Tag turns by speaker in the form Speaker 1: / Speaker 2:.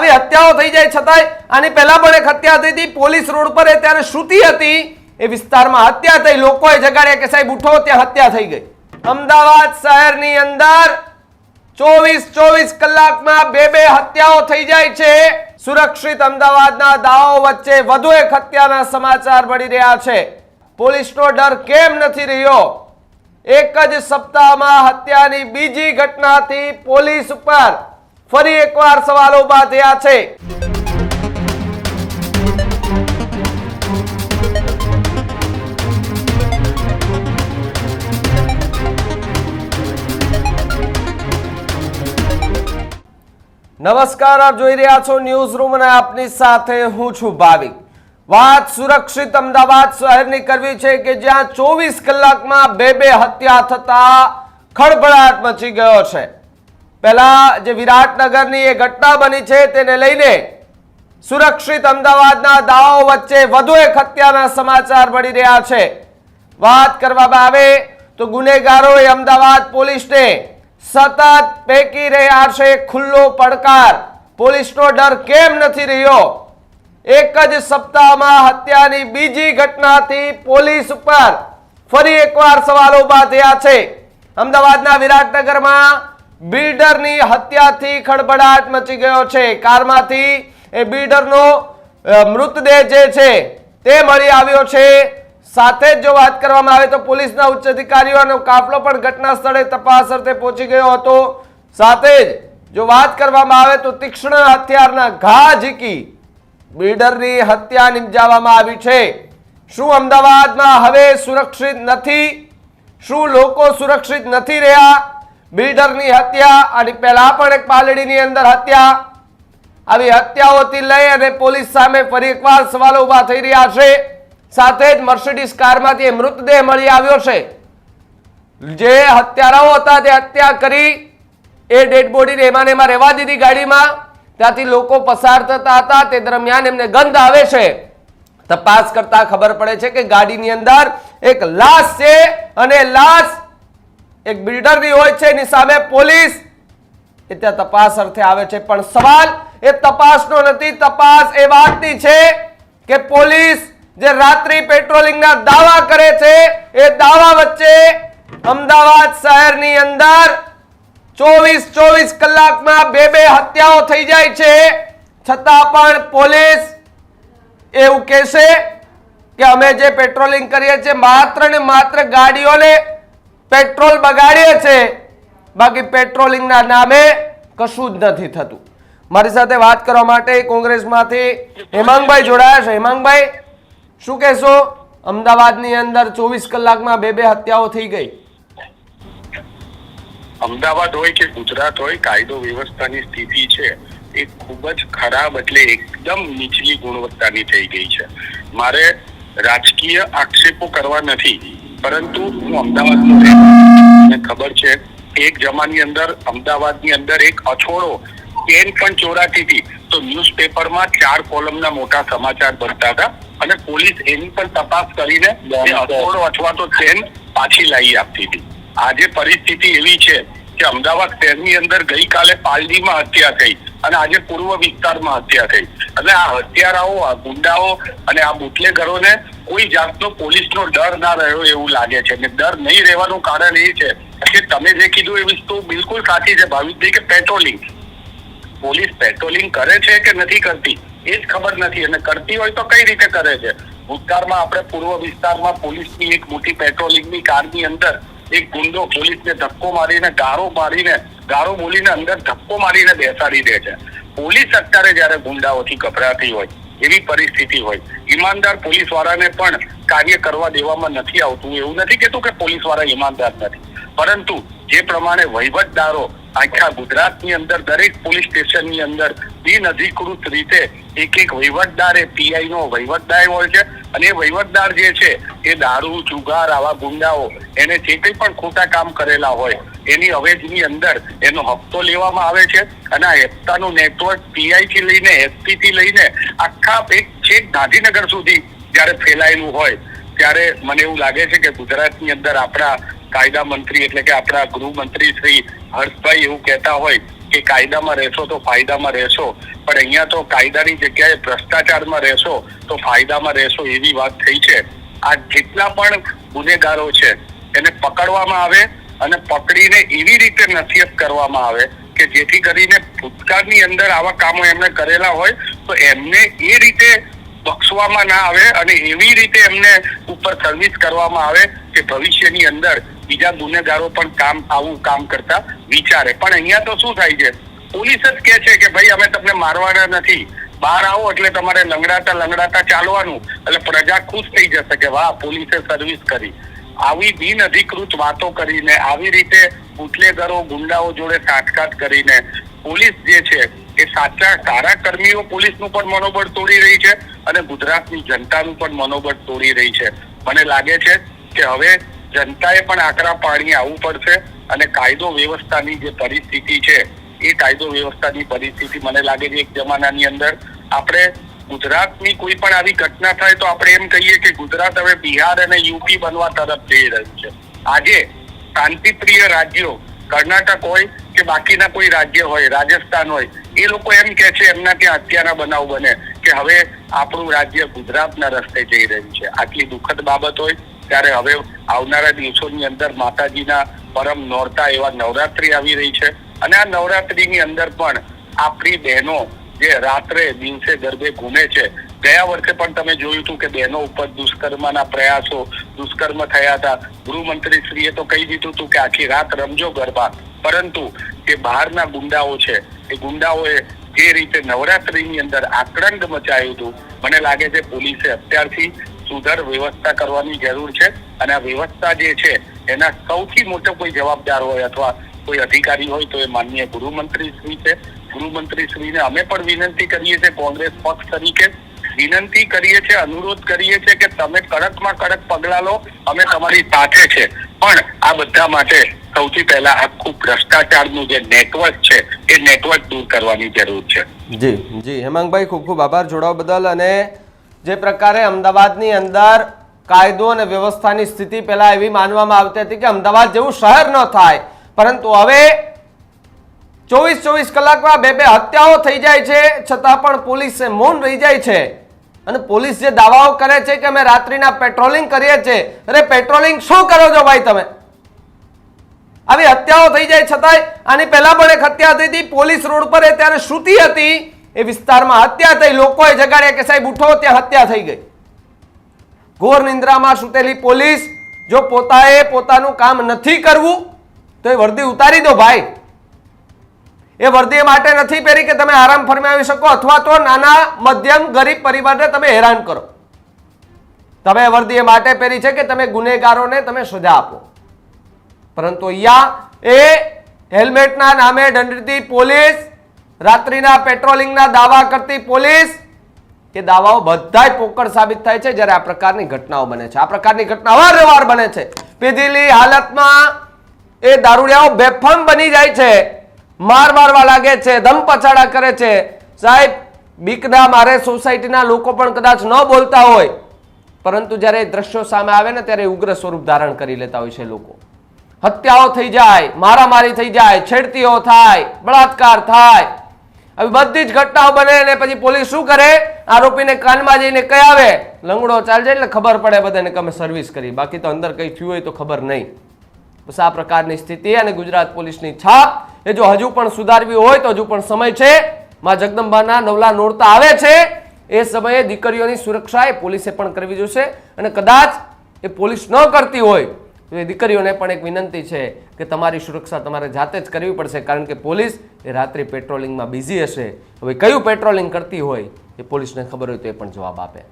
Speaker 1: આવી હત્યાઓ થઈ જાય છતાંય આની પહેલા પણ એક હત્યા થઈ હતી. પોલીસ રોડ પર ત્યારે શ્રુતિ હતી. એ વિસ્તારમાં હત્યા થઈ. લોકોએ જગાડ્યા કે સાહેબ ઉઠો, ત્યાં હત્યા થઈ ગઈ. અમદાવાદ શહેરની અંદર ચોવીસ ચોવીસ કલાકમાં બે બે હત્યાઓ થઈ જાય છે. સુરક્ષિત અમદાવાદના દાવો વચ્ચે વધુ એક હત્યાના સમાચાર મળી રહ્યા છે. પોલીસનો ડર કેમ નથી રહ્યો? એક જ સપ્તાહમાં હત્યાની બીજી ઘટનાથી પોલીસ ઉપર ફરી એકવાર સવાલો ઊભા થયા છે. નમસ્કાર, આપ જોઈ રહ્યા છો ન્યૂઝ રૂમ અને આપની સાથે હું છું ભાવિક. વાત સુરક્ષિત અમદાવાદ શહેરની કરવી છે કે જ્યાં ચોવીસ કલાકમાં બે બે હત્યા થતા ખળભળાટ મચી ગયો છે. પહેલા જે વિરાટનગરની એ ઘટના બની છે તેને લઈને સુરક્ષિત અમદાવાદના દાવો વચ્ચે વધુ એક હત્યાના સમાચાર મળી રહ્યા છે. વાત કરવામાં આવે તો ગુનેગારોએ અમદાવાદ પોલીસને સતત પેકી રહ્યા છે ખુલ્લો પડકાર. પોલીસનો ડર કેમ નથી રહ્યો? એક જ સપ્તાહમાં હત્યાની બીજી ઘટનાથી પોલીસ ઉપર ફરી એકવાર સવાલો ઊભા થયા છે. અમદાવાદના વિરાટનગરમાં બિલ્ડરની હત્યાથી ખડબડાટ મચી ગયો છે. કારમાંથી એ બિલ્ડરનો મૃતદેહ જે છે તે મળી આવ્યો છે. સાથે જ જો વાત કરવામાં આવે તો પોલીસના ઉચ્ચ અધિકારીઓનો કાફલો પણ ઘટના સ્થળે તપાસ અર્થે પહોંચી ગયો હતો. સાથે જ જો વાત કરવામાં આવે તો તીક્ષ્ણ હથિયારના ઘા ઝીકી બિલ્ડરની હત્યા નિપજાવવામાં આવી છે. શું અમદાવાદમાં હવે સુરક્ષિત નથી? શું લોકો સુરક્ષિત નથી રહ્યા? બિલ્ડરની હત્યા અને પહેલા પણ એક પાલડીની અંદર હત્યા. આવી હત્યાઓથી લઈ અને પોલીસ સામે ફરી એકવાર સવાલો ઊભા થઈ રહ્યા છે. સાથે જ મર્સિડીઝ કારમાંથી મૃતદેહ મળી આવ્યો છે. જે હત્યારાઓ હતા તે હત્યા કરી એ ડેડ બોડીને એમાં એમાં રહેવા દીધી ગાડીમાં. ત્યાંથી લોકો પસાર થતા હતા. તે દરમિયાન એમને ગંધ આવે છે. તપાસ કરતા ખબર પડે છે કે ગાડીની અંદર એક લાશ છે અને લાશ એક બિલ્ડરની હોય છે, એની સામે પોલીસ. એ ત્યાં તપાસ અર્થે આવે છે. પણ સવાલ એ તપાસનો નથી, તપાસ એ વાતની છે કે પોલીસ જે રાત્રિ પેટ્રોલિંગના દાવા કરે છે, એ દાવા વચ્ચે અમદાવાદ શહેરની અંદર ચોવીસ ચોવીસ કલાકમાં બે બે હત્યાઓ થઈ જાય છે. છતાં પણ પોલીસ એવું કહેશે કે અમે જે પેટ્રોલિંગ કરીએ છીએ, માત્ર ને માત્ર ગાડીઓને પેટ્રોલ બગાડીએ છે. બાકી પેટ્રોલિંગના નામે કશું જ નથી થતું. મારી સાથે વાત કરવા માટે કોંગ્રેસમાંથી હેમાંગભાઈ જોડાયા છે. હેમાંગભાઈ, શું કહેશો? અમદાવાદની અંદર ચોવીસ કલાકમાં બે બે હત્યાઓ થઈ ગઈ.
Speaker 2: અમદાવાદ હોય કે ગુજરાત હોય, કાયદો વ્યવસ્થાની સ્થિતિ છે એ ખૂબ જ ખરાબ એટલે એકદમ નીચલી ગુણવત્તાની થઈ ગઈ છે. મારે રાજકીય આક્ષેપો કરવા નથી. પરંતુ હું અમદાવાદનો. મને ખબર છે એક જમાની અંદર અમદાવાદની અંદર એક અછોડો પેન પણ ચોરાતી હતી. તો ન્યૂઝપેપરમાં ચાર કોલમના મોટા સમાચાર બનતા હતા અને પોલીસ એની પણ તપાસ કરીને અછોડો અથવા તો ટ્રેન પાછી લાવી આપતી હતી. આજે પરિસ્થિતિ એવી છે કે અમદાવાદ શહેરની અંદર ગઈકાલે પાલડીમાં હત્યા થઈ. અને આજે પૂર્વ વિસ્તારમાં હત્યા થઈ. એટલે આ હત્યારાઓ, આ ગુંડાઓ અને આ બુટલેગરોને કોઈ જાતનો પોલીસનો ડર ના રહ્યો એવું લાગે છે. અને ડર નહીં રહેવાનું કારણ એ છે કે તમે જે કીધું એ વસ્તુ બિલકુલ સાચી છે. ભાવિકભાઈ કે પેટ્રોલિંગ પોલીસ પેટ્રોલિંગ કરે છે કે નથી કરતી? એ જ ખબર નથી. અને કરતી હોય તો કઈ રીતે કરે છે? ભૂતકાળમાં આપણે પૂર્વ વિસ્તારમાં પોલીસની એક મોટી પેટ્રોલિંગની કારની અંદર એક ગુંડો પોલીસને ધક્કો મારીને ગાળો મારીને ગાળો બોલીને અંદર ધક્કો મારીને બેસાડી દે છે. પોલીસ અત્યારે જ્યારે ગુંડાઓથી ગભરાતી હોય, એવી પરિસ્થિતિ હોય, ઈમાનદાર પોલીસ વાળાને પણ કાર્ય કરવા દેવામાં નથી આવતું. એવું નથી કેતું કે પોલીસવાળા ઈમાનદાર નથી. પરંતુ જે પ્રમાણે વહીવટદારો આખા ગુજરાતની અંદર, દરેક પોલીસ સ્ટેશનની અંદર બિન અધિકૃત રીતે એક એક વહીવટદાર એ પીઆઈ નો વહીવટદાર હોય છે અને એ વહીવટદાર જે છે એ દારૂ, જુગાર, આવા ગુંડાઓ એને જે કંઈ પણ ખોટા કામ કરેલા હોય એની અવેજની અંદર એનો હપ્તો લેવામાં આવે છે અને આ હપ્તાનું નેટવર્ક પીઆઈ થી લઈને એસપી થી લઈને આખા એક છેક ગાંધીનગર સુધી જ્યારે ફેલાયેલું હોય ત્યારે મને એવું લાગે છે કે ગુજરાતની અંદર આપણા કાયદા મંત્રી એટલે કે આપણા ગૃહમંત્રી શ્રી હર્ષભાઈ એવું કહેતા હોય કે કાયદામાં રહેશો તો ફાયદામાં રહેશો. પણ અહીંયા તો કાયદાની જગ્યાએ ભ્રષ્ટાચારમાં રહેશો તો ફાયદામાં રહેશો એવી વાત થઈ છે. આ જેટલા પણ ગુનેગારો છે, એને પકડવામાં આવે અને પકડીને એવી રીતે નસીહત કરવામાં આવે કે જેથી કરીને ભૂતકાળની અંદર આવા કામો એમણે કરેલા હોય તો એમને એ રીતે બક્ષવામાં ના આવે અને એવી રીતે એમને ઉપર સર્વિસ કરવામાં આવે કે ભવિષ્યની અંદર બીજા ગુનેગારો પણ કામ, આવું કામ કરતા વિચારે. પણ અહીંયા તો શું થાય છે? પોલીસ જ કે છે કે ભાઈ, અમે તમને મારવાના નથી. બહાર આવો એટલે તમારે લંગડાતા લંગડાતા ચાલવાનું. એટલે પ્રજા ખુશ થઈ જશે કે વાહ, પોલીસે સર્વિસ કરી. આવી બિન અધિકૃત વાતો કરીને, આવી રીતે બુટલેગરો, ગુંડાઓ જોડે સાઠગાંઠ કરીને, પોલીસ જે છે, એ સાચા સારા કર્મીઓ પોલીસનું પણ મનોબળ તોડી રહી છે અને ગુજરાતની જનતાનું પણ મનોબળ તોડી રહી છે. મને લાગે છે કે હવે જનતાએ પણ આકરા પાણી આવવું પડશે અને કાયદો વ્યવસ્થાની જે પરિસ્થિતિ છે, એ કાયદો વ્યવસ્થાની પરિસ્થિતિ મને લાગે છે એક જમાનાની અંદર. આપણે ગુજરાતની કોઈ પણ આવી ઘટના થાય તો આપણે એમ કહીએ કે ગુજરાત હવે બિહાર અને યુપી બનવા તરફ જઈ રહ્યું છે. આજે શાંતિપ્રિય રાજ્યો, કર્ણાટક હોય કે બાકીના કોઈ રાજ્ય હોય, રાજસ્થાન હોય, એ લોકો એમ કે છે એમના ત્યાં અત્યારના બનાવ બને કે હવે આપણું રાજ્ય ગુજરાતના રસ્તે જઈ રહ્યું છે. આટલી દુઃખદ બાબત હોય, ત્યારે હવે આવનારા દિવસોની અંદર માતાજીના પરમ નોરતા એવા નવરાત્રી આવી રહી છે. અને આ નવરાત્રીની અંદર પણ આપણી બહેનો જે રાત્રે, દિવસે, ગરબે ઘૂમે છે. ગયા વર્ષે પણ તમે જોયું હતું કે બહેનો ઉપર દુષ્કર્મના પ્રયાસો દુષ્કર્મ થયા હતા. ગૃહમંત્રી શ્રીએ તો કહી દીધું હતું કે આખી રાત રમજો ગરબા. પરંતુ જે બહારના ગુંડાઓ છે, એ ગુંડાઓએ જે રીતે નવરાત્રીની અંદર આક્રંદ મચાવ્યું હતું, મને લાગે છે પોલીસે અત્યારથી સુધર વ્યવસ્થા કરવાની જરૂર છે અને આ વ્યવસ્થા જે છે, એના સૌથી મોટો કોઈ જવાબદાર હોય અથવા કોઈ અધિકારી હોય તો એ માનનીય ગૃહમંત્રી શ્રી છે. ગૃહમંત્રી શ્રીને અમે પણ વિનંતી કરીએ છીએ કોંગ્રેસ પક્ષ તરીકે. વિનંતી કરીએ છીએ, અનુરોધ કરીએ છીએ કે તમે કડકમાં કડક પગલા લો. અમે તમારી સાથે છે. પણ આ બધા માટે સૌથી પહેલા આખું ભ્રષ્ટાચારનું જે નેટવર્ક છે, એ નેટવર્ક દૂર કરવાની જરૂર છે.
Speaker 1: જી જી. હેમાંગભાઈ, ખૂબ ખૂબ આભાર જોડાવા બદલ અને જે પ્રકારે અમદાવાદની અંદર કાયદો અને વ્યવસ્થાની સ્થિતિ પહેલા એવી માનવામાં આવતી હતી કે અમદાવાદ જેવું શહેર ન થાય. પરંતુ હવે ચોવીસ ચોવીસ કલાકમાં બે બે હત્યાઓ થઈ જાય છે, છતાં પણ પોલીસે મૌન રહી જાય છે. અને પોલીસ જે દાવાઓ કરે છે કે અમે રાત્રિના પેટ્રોલિંગ કરીએ છીએ, અરે પેટ્રોલિંગ શું કરો છો ભાઈ તમે? આવી હત્યાઓ થઈ જાય છતાંય આની પહેલા પણ એક હત્યા થઈ હતી, પોલીસ રોડ પર એ ત્યારે શ્રુતિ હતી. એ વિસ્તારમાં હત્યા થઈ. લોકોએ જગાડ્યા કે સાહેબ ઉઠો, ત્યાં હત્યા થઈ ગઈ. ઘોર નિંદ્રામાં સૂતેલી પોલીસ જો પોતાએ પોતાનું કામ નથી કરવું, તો એ વર્દી ઉતારી દો ભાઈ. એ વર્દી માટે નથી પહેરી કે તમે આરામ ફરમાવી શકો, અથવા તો નાના, મધ્યમ, ગરીબ પરિવારને તમે હેરાન કરો. તમે વર્દી માટે પહેરી છે કે તમે ગુનેગારોને તમે સજા આપો. પરંતુ અહીંયા એ હેલ્મેટના નામે દંડતી પોલીસ રાત્રિના પેટ્રોલિંગના દાવા કરતી પોલીસ એ દાવાઓ બધાય પોકળ સાબિત થાય છે જ્યારે આ પ્રકારની ઘટનાઓ બને છે. આ પ્રકારની ઘટના અવારનવાર બને છે. પીધેલી હાલતમાં એ દારૂડિયાઓ બેફામ બની જાય છે. માર મારવા લાગે છે ધમ પછાડા કરે છે. સાહેબ, બીકના મારે સોસાયટીના લોકો પણ કદાચ ન બોલતા હોય. પરંતુ જ્યારે દ્રશ્યો સામે આવે ને ત્યારે ઉગ્ર સ્વરૂપ ધારણ કરી લેતા હોય છે લોકો. હત્યાઓ થઈ જાય, મારામારી થઈ જાય, છેડતીઓ થાય, બળાત્કાર થાય. આવી બધી જ ઘટનાઓ બને અને પછી પોલીસ શું કરે? આરોપીને કાનમાં જઈને કઈ આવે? લંગડો ચાલજે એટલે ખબર પડે બધાને કે અમે સર્વિસ કરી. બાકી તો અંદર કંઈ થયું હોય તો ખબર નહીં. બસ આ પ્રકારની સ્થિતિ અને ગુજરાત પોલીસની છાપ. એ જો હજુ પણ સુધારવી હોય તો હજુ પણ સમય છે. માં જગદંબાના નવલા નોરતા આવે છે. એ સમયે દીકરીઓની સુરક્ષા એ પોલીસે પણ કરવી જોશે. અને કદાચ એ પોલીસ ન કરતી હોય દીકરીઓને પણ એક વિનંતી છે કે તમારી સુરક્ષા તમારે જાતે જ કરવી પડશે, કારણ કે પોલીસ એ રાત્રિ પેટ્રોલિંગમાં બિઝી હશે. હવે કયું પેટ્રોલિંગ કરતી હોય એ પોલીસને ખબર હોય તો એ પણ જવાબ આપે.